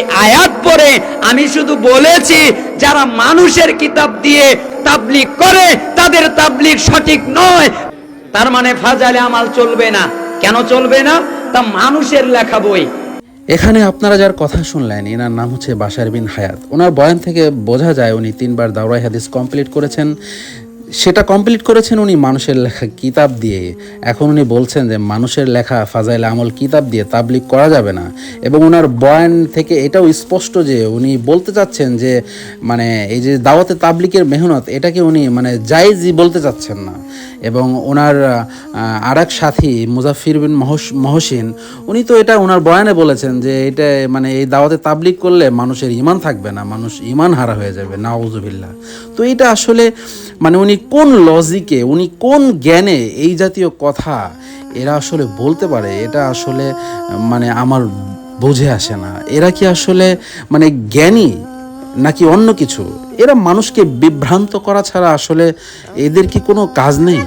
আয়াত পড়ে আমি শুধু বলেছি, যারা মানুষের কিতাব দিয়ে তাবলিগ করে, তাদের তাবলিগ সঠিক নয়। তার মানে ফাজালে আমাল চলবে না। কেন চলবে না? তা মানুষের লেখা বই। এখানে আপনারা যার কথা শুনলেন, এনার নাম হচ্ছে বাশার বিন হায়াত। ওনার বয়ান থেকে বোঝা যায় উনি তিনবার দাওরাই হাদিস কমপ্লিট করেছেন। সেটা কমপ্লিট করেছেন উনি মানুষের লেখা কিতাব দিয়ে। এখন উনি বলছেন যে মানুষের লেখা ফাজাইল আমল কিতাব দিয়ে তাবলিক করা যাবে না। এবং ওনার বয়ান থেকে এটাও স্পষ্ট যে উনি বলতে চাচ্ছেন যে মানে এই যে দাওয়াতে তাবলিকের মেহনত, এটাকে উনি মানে জায়েজই বলতে চাচ্ছেন না। এবং ওনার আর এক সাথী মুজাফির বিন মহস- মহসিন, উনি তো এটা ওনার বয়ানে বলেছেন যে এটা মানে এই দাওয়াতে তাবলিক করলে মানুষের ইমান থাকবে না, মানুষ ইমান হারা হয়ে যাবে, নাউজুবিল্লাহ। তো এটা আসলে মানে উনি কোন লজিকে উনি কোন জ্ঞানে এই জাতীয় কথা এরা আসলে বলতে পারে? এটা আসলে মানে আমার বুঝে আসে না। এরা কি আসলে মানে জ্ঞানী নাকি অন্য কিছু? এরা মানুষকে বিভ্রান্ত করা ছাড়া আসলে এদের কি কোনো কাজ নেই?